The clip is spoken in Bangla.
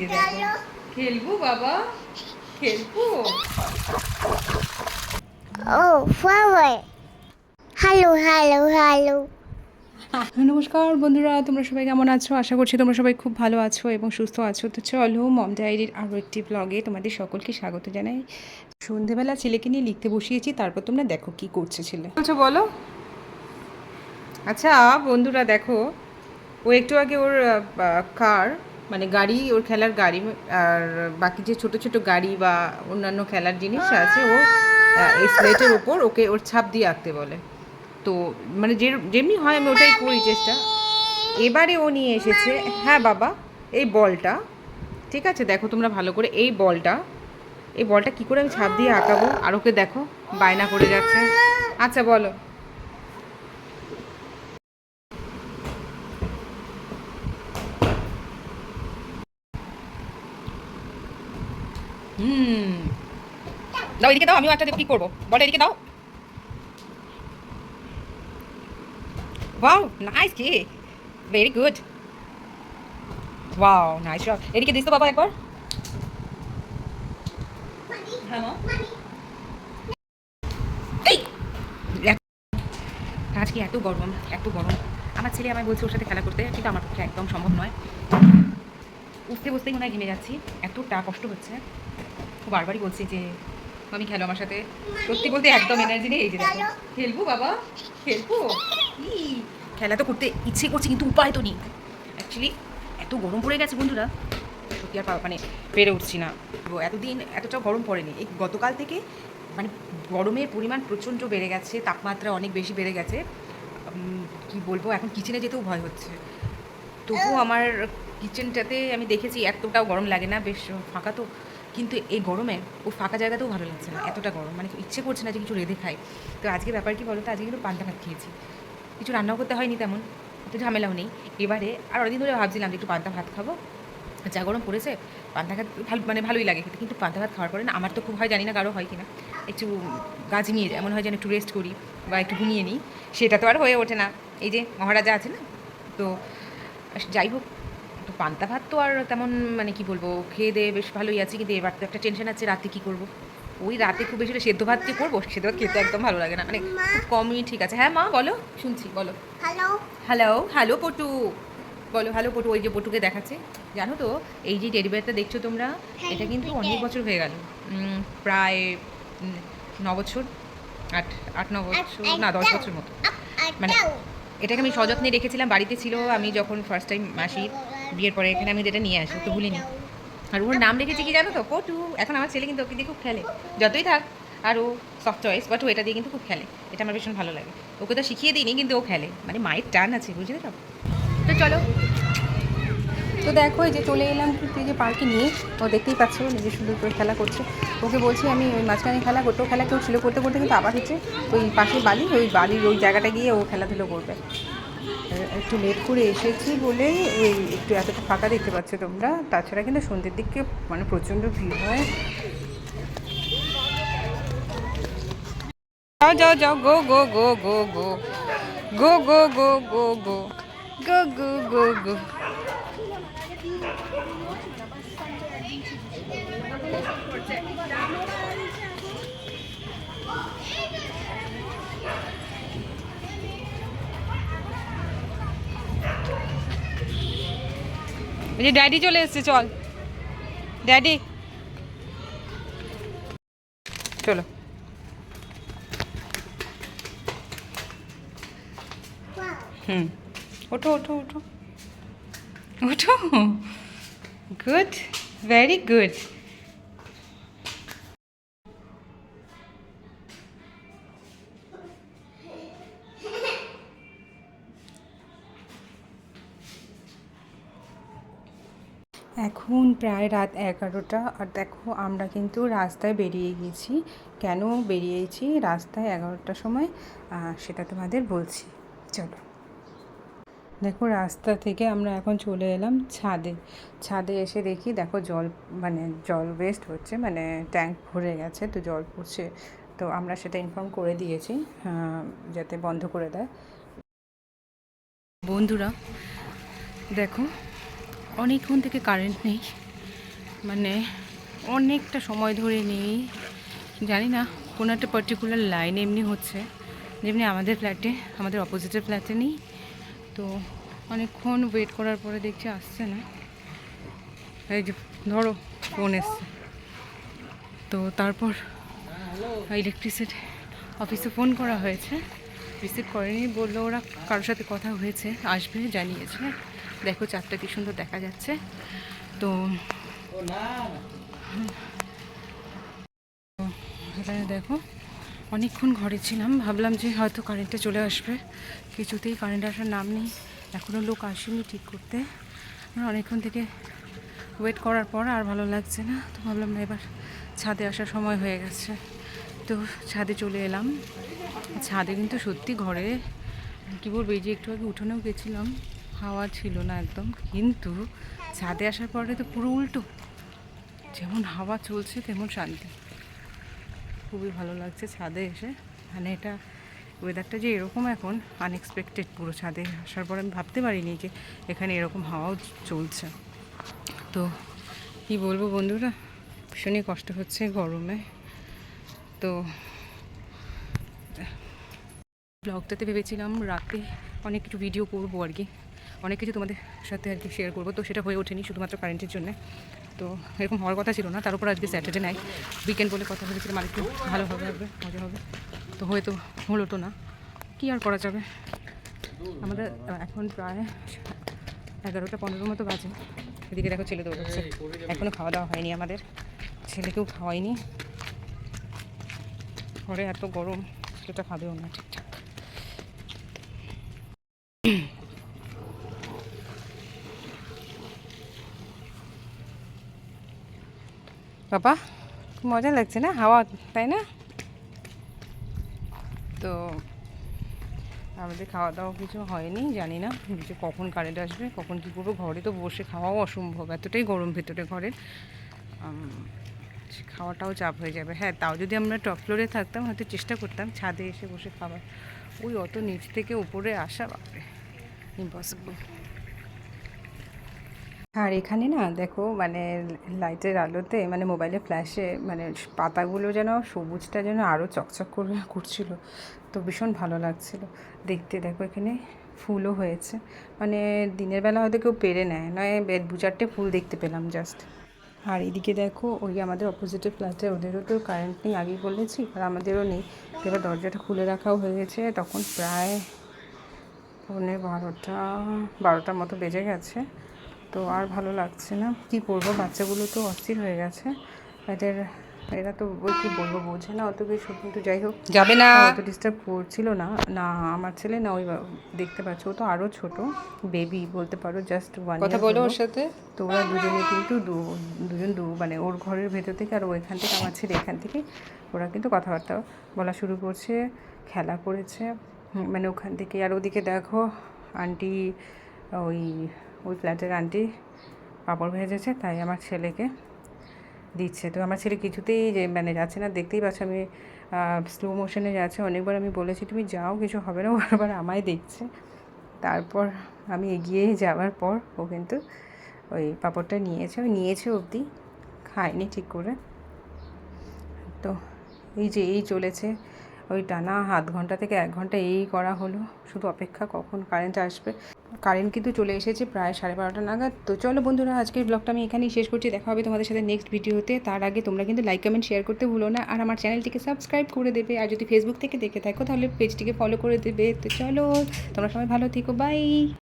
যে দেখো খেলব বাবা? খেলব? Oh, flower. Hello, hello, hello. নমস্কার বন্ধুরা তোমরা সবাই কেমন আছো? আশা করছি তোমরা সবাই খুব ভালো আছো এবং সুস্থ আছো। তো চলো মম ডায়েরির আরও একটি ব্লগে তোমাদের সকলকে স্বাগত জানাই। সন্ধেবেলা ছেলেকে নিয়ে লিখতে বসিয়েছি তারপর তোমরা দেখো কি করছে ছেলে। বলছো বলো। আচ্ছা বন্ধুরা দেখো ও একটু আগে ওর কার মানে গাড়ি, ওর খেলার গাড়ি আর বাকি যে ছোট ছোট গাড়ি বা অন্যান্য খেলার জিনিস আছে, ও এই স্লেটের ওপর ওকে ওর ছাপ দিয়ে আঁকতে বলে। তো মানে যে, যেমনি হয় আমি ওটাই করি চেষ্টা। এবারে ও নিয়ে এসেছে হ্যাঁ বাবা, এই বলটা। ঠিক আছে, দেখো তোমরা ভালো করে এই বলটা। এই বলটা কি করে আমি ছাপ দিয়ে আঁকাবো? আর ওকে দেখো, বায়না করে যাচ্ছে। আচ্ছা বলো। হুম। দাও, এদিকে দাও, আমিও একটা কি করব? বলো, এদিকে দাও। Wow, nice cake very good wow, nice এদিকে দিস তো বাবা একবার। আজকে এত গরম এত গরম। আমার ছেলে আমায় বলছে ওর সাথে খেলা করতে, কিন্তু আমার পক্ষে একদম সম্ভব নয়। উঠতে বসতেই মনে হয় ঘেমে যাচ্ছি। এতটা কষ্ট হচ্ছে। বারবারই বলছি যে আমি খেলো আমার সাথে। সত্যি বলতে একদম এনার্জি নেই, এই যে দেখো। খেলব বাবা, খেলব। খেলা তো করতে ইচ্ছে করছে, কিন্তু উপায় তো নেই। অ্যাকচুয়ালি এত গরম পড়ে গেছে বন্ধুরা। সত্যি আর মানে পেরে উঠছি না। এতদিন এতটা গরম পড়েনি। এই গতকাল থেকে মানে গরমের পরিমাণ প্রচণ্ড বেড়ে গেছে, তাপমাত্রা অনেক বেশি বেড়ে গেছে। কি বলব, এখন কিচেনে যেতেও ভয় হচ্ছে। তবুও আমার কিচেনটাতে আমি দেখেছি, এতটাও গরম লাগে না, বেশ ফাঁকা তো। কিন্তু এই গরমে ও ফাঁকা জায়গাতেও ভালো লাগছে না, এতটা গরম। মানে ইচ্ছে করছে না যে কিছু রেঁধে খাই। তো আজকে ব্যাপার কি বলো তো আজকে কিন্তু পান্তা ভাত খেয়েছি। কিছু রান্নাও করতে হয়নি তেমন তো ঝামেলাও নেই। এবারে আর অনেকদিন ধরে ভাবছিলাম যে একটু পান্তা ভাত খাব। যা গরম পড়েছে, পান্তা ভাত ভালো মানে ভালোই লাগে খেতে। কিন্তু পান্তা ভাত খাওয়ার পরে না আমার তো খুব হয়, জানি না কারও হয় কিনা একটু গা ঝিমিয়ে যায়, এমন হয় যেন একটু রেস্ট করি বা একটু ঘুমিয়ে নিই। সেটা তো আর হয়ে ওঠে না। এই যে মহারাজা আছে না? তো যাই হোক তো পান্তা ভাত তো আর তেমন মানে কি বলব খেয়ে দিয়ে বেশ ভালোই আছি কিন্তু এবার তো একটা টেনশন আছে রাতে কি করব? ওই রাতে খুব বেশি সেদ্ধ ভাত কি করব সেদ্ধ ভাত খেতে একদম ভালো লাগে না। মানে খুব কমই ঠিক আছে। হ্যাঁ মা বলো শুনছি বলো। Hello. হ্যালো হ্যালো পটু। বলো হ্যালো পটু ওই যে পটুকে দেখাচ্ছে। জানো তো এই যে টেডি বেয়ারটা দেখছ তোমরা? এটা কিন্তু অনেক বছর হয়ে গেল। প্রায় ন বছর আট আট ন বছর না দশ বছর মতো। মানে এটাকে আমি সযত্নে রেখেছিলাম বাড়িতে ছিল আমি যখন ফার্স্ট টাইম আসি বিয়ের পরে এখানে আমি যেটা নিয়ে আসি তো ভুলিনি। আর ওর নাম রেখেছি কি জানো তো? পটু এখন আমার ছেলে কিন্তু ওকে দিয়ে খুব খেলে। যতই থাক, আর ও সফট চয়েস বাট ও এটা দিয়ে কিন্তু খুব খেলে। এটা আমার ভীষণ ভালো লাগে। ওকে তো শিখিয়ে দিইনি, কিন্তু ও খেলে। মানে মায়ের টান আছে, বুঝলে তো? তো চলো। তো দেখো, এই যে চলে এলাম কিন্তু যে পার্কে নিয়ে। ও দেখতেই পাচ্ছ নিজে সুন্দর করে খেলা করছে। ওকে বলছি, আমি ওই মাঝখানে খেলা করতে খেলা কেউ ছিল করতে করতে কিন্তু আবার হচ্ছে ওই পাশে বালি ওই বালির ওই জায়গাটা গিয়ে ও খেলাধুলো করবে। একটু লেট করে এসেছি বলে ওই একটু এতটা ফাঁকা দেখতে পাচ্ছ তোমরা তাছাড়া কিন্তু সন্ধ্যের দিকে মানে প্রচণ্ড ভিড় হয় যাও যাও যাও গো গো গো গো গো গো গো গো গো গো গো গো গো গো ওই যে ড্যাডি চলে এসছে, চল। ড্যাডি। চলো। হুম। ওঠো ওঠো ওঠো। ওঠো। Good, very good. এখন প্রায় রাত এগারোটা আর দেখো আমরা কিন্তু রাস্তায় বেরিয়ে গেছি। কেন বেরিয়েছি? রাস্তায় এগারোটার সময় সেটা তোমাদের বলছি। চলো। দেখো রাস্তা থেকে আমরা এখন চলে এলাম ছাদে। ছাদে এসে দেখি দেখো জল মানে জল ওয়েস্ট হচ্ছে মানে ট্যাঙ্ক ভরে গেছে, তো জল পড়ছে। তো আমরা সেটা ইনফর্ম করে দিয়েছি যাতে বন্ধ করে দেয়। বন্ধুরা, দেখো অনেকক্ষণ থেকে কারেন্ট নেই। মানে অনেকটা সময় ধরে নেই। জানি না, কোনো একটা পার্টিকুলার লাইন এমনি হচ্ছে। যেমনি আমাদের ফ্ল্যাটে আমাদের অপোজিটের ফ্ল্যাটে নেই। তো অনেকক্ষণ ওয়েট করার পরে দেখছি আসছে না। এই যে, ধরো ফোন এসছে। তো তারপর ইলেকট্রিসিটি অফিসে ফোন করা হয়েছে। রিসিভ করেনি, বলল ওরা কারোর সাথে কথা হয়েছে, আসবে, জানিয়েছে। দেখো চারটা কি সুন্দর দেখা যাচ্ছে। তো দেখো, অনেকক্ষণ ঘরে ছিলাম, ভাবলাম যে হয়তো কারেন্টটা চলে আসবে। কিছুতেই কারেন্ট আসার নাম নেই এখনও লোক আসেনি ঠিক করতে। অনেকক্ষণ থেকে ওয়েট করার পর আর ভালো লাগছে না, তো ভাবলাম না এবার ছাদে আসার সময় হয়ে গেছে। তো ছাদে চলে এলাম। ছাদে কিন্তু সত্যি ঘরে, কী বলব, এই যে একটু আগে উঠোনেও গেছিলাম হাওয়া ছিল না একদম, কিন্তু ছাদে আসার পরে তো পুরো উল্টো। যেমন হাওয়া চলছে, তেমন শান্তি। খুবই ভালো লাগছে ছাদে এসে। মানে এটা ওয়েদারটা যে এরকম এখন আনএক্সপেক্টেড পুরো ছাদে আসার পর আমি ভাবতে পারিনি যে এখানে এরকম হাওয়াও চলছে। তো কি বলব বন্ধুরা, ভীষণই কষ্ট হচ্ছে গরমে। তো ব্লগটাতে ভেবেছিলাম রাতে অনেক কিছু ভিডিও করব আর কি। অনেক কিছু তোমাদের সাথে আর কি শেয়ার করব। তো সেটা হয়ে ওঠেনি শুধুমাত্র কারেন্টের জন্য। তো এরকম হওয়ার কথা ছিল না। তার উপর আজকে স্যাটারডে নাইট উইকেন্ড বলে কথা ভেবেছিলাম, আর একটু ভালো হবে মজা হবে। তো হয়তো হলো তো না। কী আর করা যাবে? আমাদের এখন প্রায় এগারোটা পনেরো মতো বাজে। এদিকে দেখো ছেলে দৌড়াচ্ছে। এখনও খাওয়া দাওয়া হয়নি আমাদের। ছেলেকেও খাওয়াইনি। ঘরে এত গরম সেটা খাবেও না ঠিকঠাক। বাবা মজা লাগছে না? হাওয়া তাই না? তো আমাদের খাওয়া দাওয়া কিছু হয়নি জানি না যে কখন কারেন্ট আসবে কখন কী করব? ঘরে তো বসে খাওয়াও অসম্ভব এতটাই গরম ভেতরে ঘরে উম, খাওয়াটাও চাপ হয়ে যাবে। হ্যাঁ তাও যদি আমরা টপ ফ্লোরে থাকতাম হয়তো চেষ্টা করতাম ছাদে এসে বসে খাবার ওই অত নিচ থেকে উপরে আসা বাপরে ইম্পসিবল আর এখানে না দেখো মানে লাইটের আলোতে মানে মোবাইলের ফ্ল্যাশে মানে পাতাগুলো যেন, সবুজটা যেন আরও চকচক করে করছিল। তো ভীষণ ভালো লাগছিল। দেখতে দেখো এখানে ফুলও হয়েছে। মানে দিনের বেলা হয়তো কেউ পেরে নেয়, নয় দু চারটে ফুল দেখতে পেলাম জাস্ট আর এদিকে দেখো ওই আমাদের অপোজিটের ফ্ল্যাটে ওদেরও তো কারেন্ট নেই, আগেই বলেছি, আর আমাদেরও নেই। এবার দরজাটা খুলে রাখাও হয়েছে, তখন প্রায় পৌনে বারোটা, বারোটার মতো বেজে গেছে। তো আর ভালো লাগছে না। কি করব? বাচ্চাগুলো তো অস্থির হয়ে গেছে। এদের এরা তো ওই কি বলব? বোঝে না অত কিছু। কিন্তু যাই হোক যাবে না। অত ডিস্টার্ব করছিল না। না আমার ছেলে না ওই দেখতে পাচ্ছ ও তো আরও ছোট। বেবি বলতে পারো জাস্ট ওয়ান কথা বলো ওর সাথে। তো ওরা দুজনে কিন্তু দুজন দু মানে ওর ঘরের ভেতর থেকে আর ও এখান থেকে আমার ছেলে এখান থেকে ওরা কিন্তু কথাবার্তা বলা শুরু করছে খেলা করেছে। মানে ওখান থেকে। আর ওদিকে দেখো আন্টি ওই ওই ফ্ল্যাটের আন্টি পাঁপড় ভেজেছে তাই আমার ছেলেকে দিচ্ছে। তো আমার ছেলে কিছুতেই যে মানে যাচ্ছে না, দেখতেই পাচ্ছ আমি স্লো মোশনে যাচ্ছে। অনেকবার আমি বলেছি, তুমি যাও, কিছু হবে না। বারবার আমায় দেখছে। তারপর আমি এগিয়ে যাওয়ার পর ও কিন্তু ওই পাঁপড়টা নিয়েছে। ওই নিয়েছে অবধি, খায়নি ঠিক করে। তো এই যে, এই চলেছে। ওই টানা আধ ঘণ্টা থেকে এক ঘণ্টা এই করা হলো। শুধু অপেক্ষা কখন কারেন্ট আসবে। কারেন্ট কিন্তু চলে এসেছে প্রায় সাড়ে বারোটা নাগাদ। তো চলো বন্ধুরা, আজকের ব্লগটা আমি এখানেই শেষ করছি। দেখা হবে তোমাদের সাথে নেক্সট ভিডিওতে তার আগে তোমরা কিন্তু লাইক কমেন্ট শেয়ার করতে ভুলো না। আর আমার চ্যানেলটিকে সাবস্ক্রাইব করে দেবে। আর যদি ফেসবুক থেকে দেখে থাকো, তাহলে পেজটিকে ফলো করে দেবে। তো চলো, তোমরা সবাই ভালো থেকো। বাই